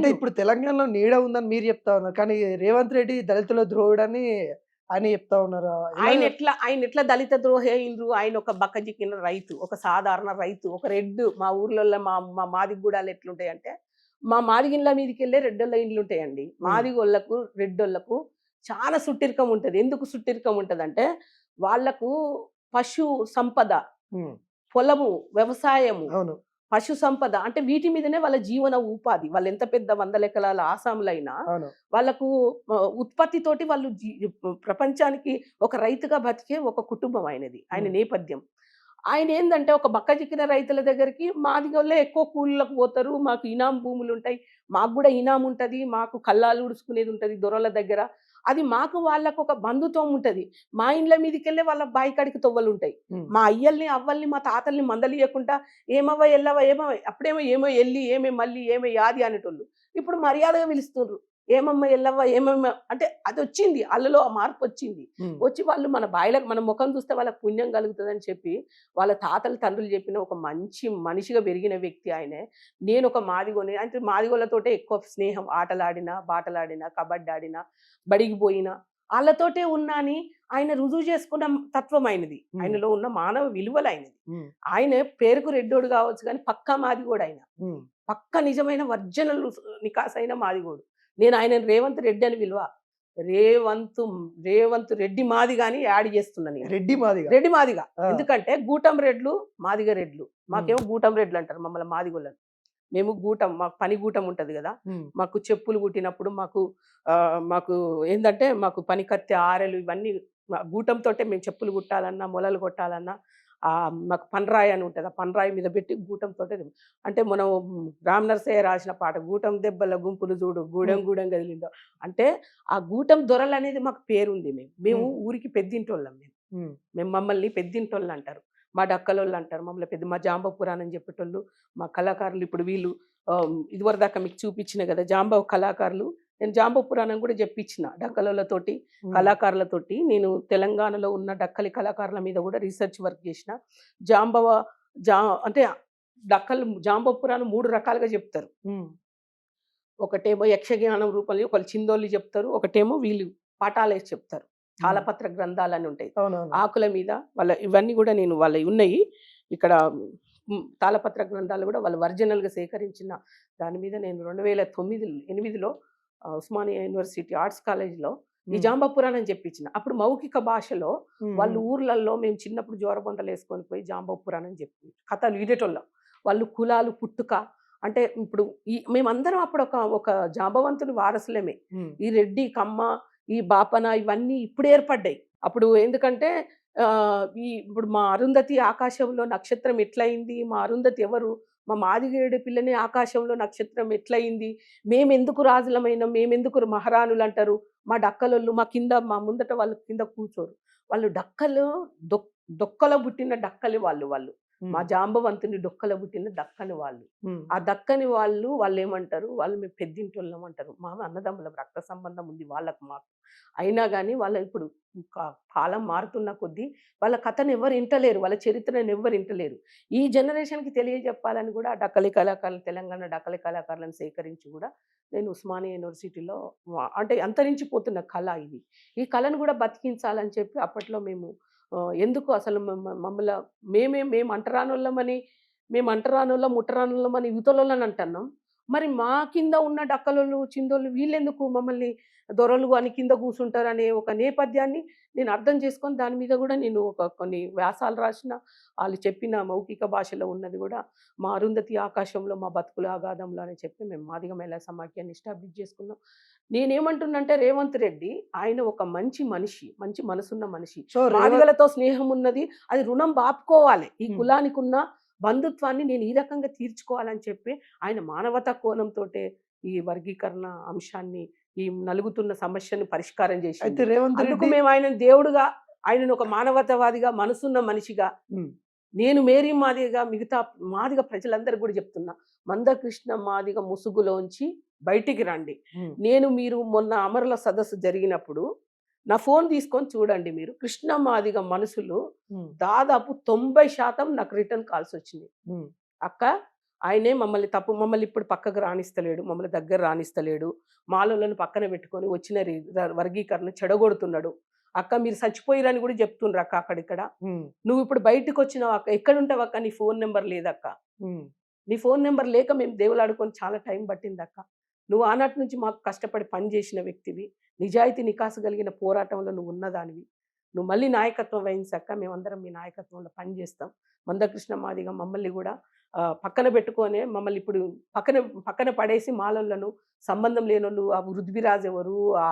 అంటే ఇప్పుడు తెలంగాణలో నీడ ఉందని మీరు చెప్తా ఉన్నారు. కానీ రేవంత్ రెడ్డి దళితుల ద్రోహుడని ఆయన చెప్తా ఉన్నారు? ఆయన ఎట్లా ఆయన ఎట్లా దళిత ద్రోహేయులు ఆయన ఒక బక్కజిక్కిన రైతు ఒక సాధారణ రైతు ఒక రెడ్డు. మా ఊర్లలో మా మా మాదిగూడాలు ఎట్లుంటాయి అంటే మా మాదిగిళ్ళ మీదకి వెళ్ళే రెడ్డోళ్ళ ఇండ్లు ఉంటాయండి మాదిగోళ్ళకు రెడ్డోళ్ళకు చాలా సుట్టిరికం ఉంటది. ఎందుకు సుట్టిరికం ఉంటది అంటే వాళ్ళకు పశు సంపద పొలము వ్యవసాయము అవును. పశు సంపద అంటే వీటి మీదనే వాళ్ళ జీవన ఉపాధి. వాళ్ళు ఎంత పెద్ద వందల ఎకరాల ఆసాములైనా వాళ్ళకు ఉత్పత్తితోటి వాళ్ళు ప్రపంచానికి ఒక రైతుగా బతికే ఒక కుటుంబం ఆయనది. ఆయన. నేపథ్యం. ఆయన ఏంటంటే ఒక బక్క చిక్కిన రైతుల దగ్గరికి మాది వాళ్ళే ఎక్కువ కూలీలకు పోతారు మాకు ఇనాం భూములు ఉంటాయి మాకు కూడా ఇనాం ఉంటుంది మాకు కళ్ళాలు ఉడుచుకునేది ఉంటుంది దొరల దగ్గర. అది మాకు వాళ్ళకు ఒక బంధుత్వం ఉంటుంది. మా ఇండ్ల మీదకి వెళ్ళే వాళ్ళ బాయికాడికి తొవ్వలు ఉంటాయి మా అయ్యల్ని అవ్వల్ని మా తాతల్ని మందలియకుండా ఏమవ్వ ఎల్లవ ఏమో అప్పుడేమో ఏమో ఎల్లి ఏమే మళ్ళీ ఏమే యాది అనేటోళ్ళు. ఇప్పుడు మర్యాదగా పిలుస్తుండ్రు. ఏమమ్మ ఎల్లవ్వ ఏమమ్మ అంటే అది వచ్చింది అల్లలో ఆ మార్పు వచ్చింది వచ్చి వాళ్ళు మన బాయిలకు మన ముఖం చూస్తే వాళ్ళకి పుణ్యం కలుగుతుందని చెప్పి వాళ్ళ తాతలు తండ్రులు చెప్పిన ఒక మంచి మనిషిగా పెరిగిన వ్యక్తి ఆయనే. నేను ఒక మాదిగోని అంటే మాదిగోళ్ళతోటే ఎక్కువ స్నేహం ఆటలాడినా బాటలాడినా కబడ్డీ ఆడినా బడికి పోయినా వాళ్ళతోటే ఉన్నా అని ఆయన రుజువు చేసుకున్న తత్వం ఆయనది. ఆయనలో ఉన్న మానవ విలువలు ఆయనది. ఉమ్, ఆయన పేరుకు రెడ్డోడు కావచ్చు కానీ పక్కా మాది కూడా ఆయన పక్క నిజమైన వర్జనలు నికాసైన మాదిగోడు. నేను ఆయన రేవంత్ రెడ్డి అని విలువ. రేవంత్ రేవంత్ రెడ్డి మాది కానీ యాడ్ చేస్తున్నా నేను. రెడ్డి మాదిగా? రెడ్డి మాదిగా. ఎందుకంటే గూటం రెడ్లు మాదిగ రెడ్లు. మాకేమో గూటం రెడ్లు అంటారు మమ్మల్ని మాదిగోళ్ళని. మేము గూటం మాకు పని గూటం ఉంటది కదా. మాకు చెప్పులు కుట్టినప్పుడు మాకు ఆ, మాకు ఏంటంటే మాకు పని కత్తి ఆరెలు ఇవన్నీ గూటంతో మేము చెప్పులు కుట్టాలన్నా మొలలు కొట్టాలన్నా మాకు పనరాయి అని ఉంటుంది. ఆ పనరాయి మీద పెట్టి గూటంతో అంటే మనం రామ్ నరసయ్య రాసిన పాట గూటం దెబ్బల గుంపులు చూడు గూడెం గూడెం కదిలిందో అంటే ఆ గూటం దొరలు అనేది మాకు పేరుంది మేము. మేము. ఊరికి పెద్దింటోళ్ళం మేము. మేము మమ్మల్ని పెద్దింటోళ్ళు అంటారు. మా డక్కలోళ్ళు అంటారు. మమ్మల్ని పెద్ద మా జాంబ పురాణం చెప్పేటోళ్ళు మా కళాకారులు ఇప్పుడు వీళ్ళు ఆ, ఇదివరకు దాకా మీకు చూపించిన కదా జాంబ కళాకారులు నేను జాంబ పురాణం కూడా చెప్పించిన డక్కలతోటి కళాకారులతోటి. నేను తెలంగాణలో ఉన్న డక్కలి కళాకారుల మీద కూడా రీసెర్చ్ వర్క్ చేసిన. జాంబవ జా అంటే డక్కలు జాంబ పురాణం మూడు రకాలుగా చెప్తారు. ఒకటేమో యక్షజ్ఞానం రూపంలో ఒకళ్ళు చిందోళ్ళు చెప్తారు ఒకటేమో వీళ్ళు పాఠాలేసి చెప్తారు. తాళపత్ర గ్రంథాలని ఉంటాయి. అవునవును. ఆకుల మీద వాళ్ళ ఇవన్నీ కూడా నేను వాళ్ళ ఉన్నాయి. ఇక్కడ తాళపత్ర గ్రంథాలు కూడా వాళ్ళు ఒరిజినల్గా సేకరించిన దాని మీద నేను రెండు వేల తొమ్మిది ఎనిమిదిలో ఉస్మానియా యూనివర్సిటీ ఆర్ట్స్ కాలేజ్లో ఈ ఉమ్, జాంబ పురాణం చెప్పించిన అప్పుడు మౌఖిక భాషలో వాళ్ళు ఊర్లలో మేము చిన్నప్పుడు జ్వరబొందలు వేసుకొని పోయి జాంబ పురాణం చెప్పి కథలు వినేటోళ్ళం వాళ్ళు కులాలు పుట్టుక అంటే ఇప్పుడు ఈ మేమందరం అప్పుడు ఒక ఒక జాంబవంతుని వారసులమే. ఈ రెడ్డి కమ్మ ఈ బాపన ఇవన్నీ ఇప్పుడు ఏర్పడ్డాయి. అప్పుడు ఎందుకంటే ఈ ఇప్పుడు మా అరుంధతి ఆకాశంలో నక్షత్రం ఎట్లయింది మా అరుంధతి ఎవరు మా మాదిగేడు పిల్లని ఆకాశంలో నక్షత్రం ఎట్లయింది? మేమెందుకు రాజులమైన? మేమెందుకు మహారాణులు అంటారు మా డక్కలొళ్ళు మా కింద మా ముందట వాళ్ళు కింద కూర్చోరు. వాళ్ళు డక్కలు దొక్కలో పుట్టిన డక్కలు వాళ్ళు వాళ్ళు. మా జాంబవంతుని డొక్కలో పుట్టిన దక్కని వాళ్ళు. ఆ దక్కని వాళ్ళు వాళ్ళు ఏమంటారు వాళ్ళు మేము పెద్దింటోళ్ళం అంటారు. మా అన్నదమ్ముల రక్త సంబంధం ఉంది వాళ్ళకు మాకు. అయినా కానీ వాళ్ళ ఇప్పుడు కాలం మారుతున్న కొద్దీ వాళ్ళ కథను ఎవరు ఇంటలేరు వాళ్ళ చరిత్రను ఎవరు ఇంటలేరు ఈ జనరేషన్కి తెలియజెప్పాలని కూడా ఆ డక్కలి కళాకారులు తెలంగాణ డక్కలి కళాకారులను సేకరించి కూడా నేను ఉస్మానియా యూనివర్సిటీలో అంటే అంతరించిపోతున్న కళ ఇది. ఈ కళను కూడా బతికించాలని చెప్పి అప్పట్లో మేము ఎందుకు అసలు మమ్మల్ని మేమే మేము అంటరానులమని మేము అంటరానోళ్ళం ముట్టరానులమని అని యువతలోళ్ళని అంటున్నాం. మరి మా కింద ఉన్న డక్కలోళ్ళు చిందోళ్ళు వీళ్ళెందుకు మమ్మల్ని దొరలు అని కింద కూర్చుంటారనే ఒక నేపథ్యాన్ని నేను అర్థం చేసుకొని దాని మీద కూడా నేను ఒక కొన్ని వ్యాసాలు రాసిన వాళ్ళు చెప్పిన మౌఖిక భాషలో ఉన్నది కూడా మా అరుంధతి ఆకాశంలో మా బతుకుల ఆగాధంలో అని చెప్పి మేము మాదిగ మహిళా సమాఖ్యాన్ని ఎస్టాబ్లిష్ చేసుకున్నాం. నేనేమంటున్నంటే రేవంత్ రెడ్డి ఆయన ఒక మంచి మనిషి మంచి మనసున్న మనిషి. మాదిగలతో స్నేహం ఉన్నది అది రుణం బాపుకోవాలి. ఈ. కులానికి ఉన్న బంధుత్వాన్ని నేను ఈ రకంగా తీర్చుకోవాలని చెప్పి ఆయన మానవతా కోణంతో ఈ వర్గీకరణ అంశాన్ని ఈ నలుగుతున్న సమస్యను పరిష్కారం చేసి అయితే రేవంత్ అందుకు మేము ఆయన దేవుడుగా ఆయనను ఒక మానవతావాదిగా మనసున్న మనిషిగా నేను మేరీ మాదిగా మిగతా మాదిగ ప్రజలందరూ కూడా చెప్తున్నా మందకృష్ణ మాదిగ ముసుగులోంచి బయటికి రండి. నేను మీరు మొన్న అమరుల సదస్సు జరిగినప్పుడు నా ఫోన్ తీసుకొని చూడండి మీరు. కృష్ణ మాదిగ మనుషులు ఉమ్, దాదాపు తొంభై శాతం నాకు రిటర్న్ కాల్స్ వచ్చింది అక్క ఆయనే మమ్మల్ని తప్పు మమ్మల్ని ఇప్పుడు పక్కకు రాణిస్తలేడు మమ్మల్ని దగ్గర రాణిస్తలేడు మాలోలను పక్కన పెట్టుకొని వచ్చిన వర్గీకరణ చెడగొడుతున్నాడు. అక్క మీరు చచ్చిపోయిరని కూడా చెప్తుండ్రు అక్క అక్కడిక్కడ. నువ్వు ఇప్పుడు బయటకు వచ్చినావు అక్క ఎక్కడ ఉంటావు అక్క? నీ ఫోన్ నెంబర్ లేదక్క. నీ ఫోన్ నెంబర్ లేక మేము దేవులాడుకొని చాలా టైం పట్టింది అక్క. నువ్వు ఆనాటి నుంచి మాకు కష్టపడి పని చేసిన వ్యక్తివి. నిజాయితీ నికాసు కలిగిన పోరాటంలో నువ్వు ఉన్నదానివి. నువ్వు మళ్ళీ నాయకత్వం వహించాక మేమందరం మీ నాయకత్వంలో పని చేస్తాం. మందకృష్ణ మాదిగా మమ్మల్ని కూడా పక్కన పెట్టుకొని మమ్మల్ని ఇప్పుడు పక్కన పక్కన పడేసి మాలలను సంబంధం లేనోళ్ళు ఆ వృద్ధిరాజ్ ఎవరు ఆ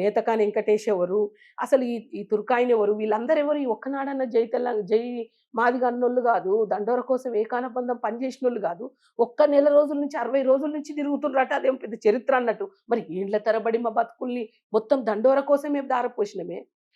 నేతకాని వెంకటేష్ ఎవరు అసలు ఈ ఈ తుర్కాయన ఎవరు వీళ్ళందరూ ఎవరు ఈ ఒక్కనాడన్న జై తెల్ల జై మాదిగా అన్నోళ్ళు కాదు దండోర కోసం ఏకానబంధం పనిచేసిన వాళ్ళు కాదు ఒక్క నెల రోజుల నుంచి అరవై రోజుల నుంచి తిరుగుతుండ్రట అదేం పెద్ద చరిత్ర అన్నట్టు. మరి ఏండ్ల తరబడి మా బతుకుల్ని మొత్తం దండోర కోసమే దారపోసినమే.